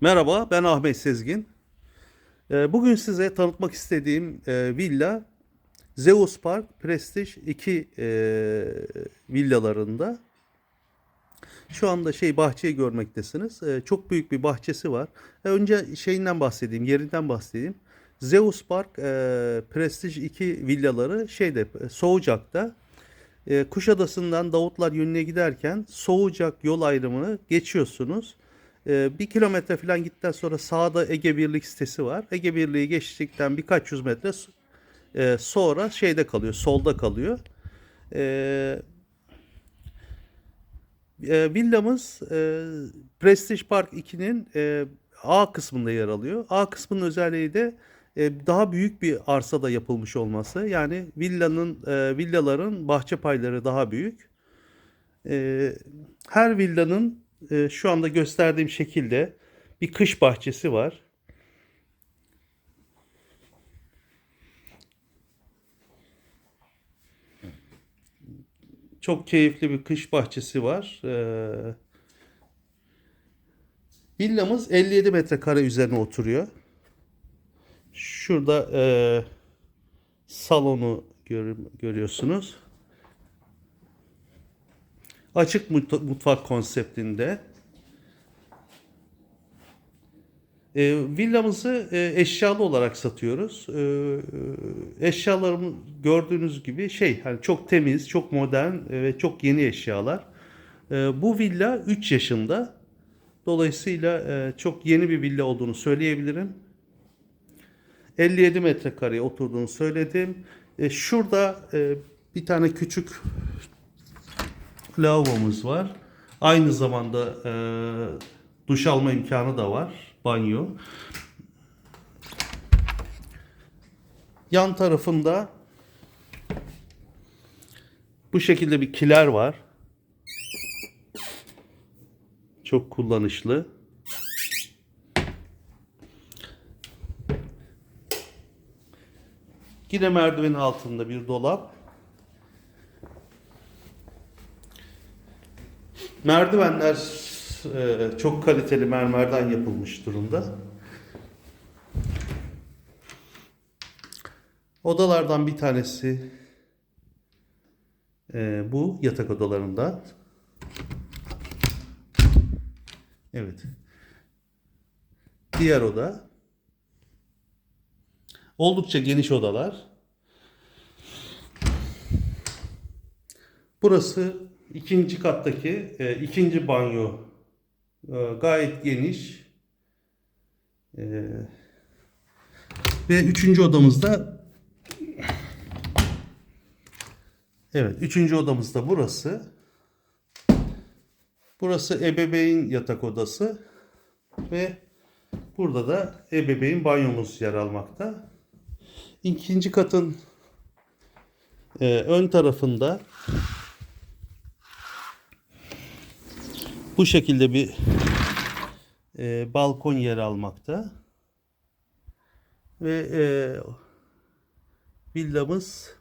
Merhaba, ben Ahmet Sezgin. Ee, Bugün size tanıtmak istediğim e, villa Zeus Park Prestige 2 e, villalarında. Şu anda şey bahçeyi görmektesiniz. E, Çok büyük bir bahçesi var. E, Önce şeyinden bahsedeyim, yerinden bahsedeyim. Zeus Park e, Prestige 2 villaları şeyde Soğucak'ta. Kuşadası'ndan Davutlar yönüne giderken Soğucak yol ayrımını geçiyorsunuz. E, bir kilometre falan gittikten sonra sağda Ege Birlik sitesi var. Ege Birliği geçtikten birkaç yüz metre e, sonra şeyde kalıyor, solda kalıyor. E, e, villamız e, Prestige Park 2'nin e, A kısmında yer alıyor. A kısmının özelliği de e, daha büyük bir arsada yapılmış olması. Yani villanın e, villaların bahçe payları daha büyük. E, her villanın e, şu anda gösterdiğim şekilde bir kış bahçesi var. Çok keyifli bir kış bahçesi var. Ee, villamız 57 metrekare üzerine oturuyor. Şurada e, salonu gör- görüyorsunuz. Açık mut- mutfak konseptinde. E, villamızı e, eşyalı olarak satıyoruz. E, e, eşyalarımı gördüğünüz gibi şey hani çok temiz, çok modern e, ve çok yeni eşyalar. E, bu villa 3 yaşında. Dolayısıyla e, çok yeni bir villa olduğunu söyleyebilirim. 57 metrekareye oturduğunu söyledim. E, şurada e, bir tane küçük lavabomuz var. Aynı zamanda e, duş alma imkanı da var. Banyo. Yan tarafında bu şekilde bir kiler var. Çok kullanışlı. Yine merdivenin altında bir dolap. Merdivenler e, çok kaliteli mermerden yapılmış durumda. Odalardan bir tanesi e, bu yatak odalarından. Evet. Diğer oda. Oldukça geniş odalar. Burası ikinci kattaki e, ikinci banyo. E, gayet geniş. E, ve üçüncü odamızda Evet, üçüncü odamız da burası. Burası ebeveyn yatak odası ve burada da ebeveyn banyomuz yer almakta. İkinci katın e, ön tarafında bu şekilde bir e, balkon yer almakta. Ve e, villamız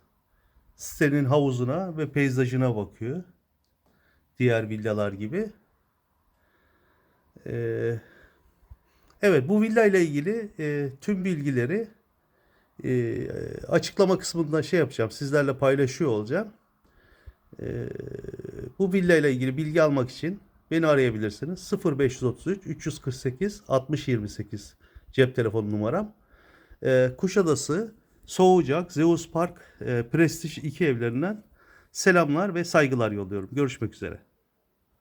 sitenin havuzuna ve peyzajına bakıyor. Diğer villalar gibi. E, evet bu villa ile ilgili e, tüm bilgileri e, açıklama kısmında şey yapacağım. Sizlerle paylaşıyor olacağım. E, bu villa ile ilgili bilgi almak için beni arayabilirsiniz. 0533 348 60 28 cep telefonu numaram. E, Kuşadası, Soğucak, Zeus Park, e, Prestige 2 evlerinden selamlar ve saygılar yolluyorum. Görüşmek üzere.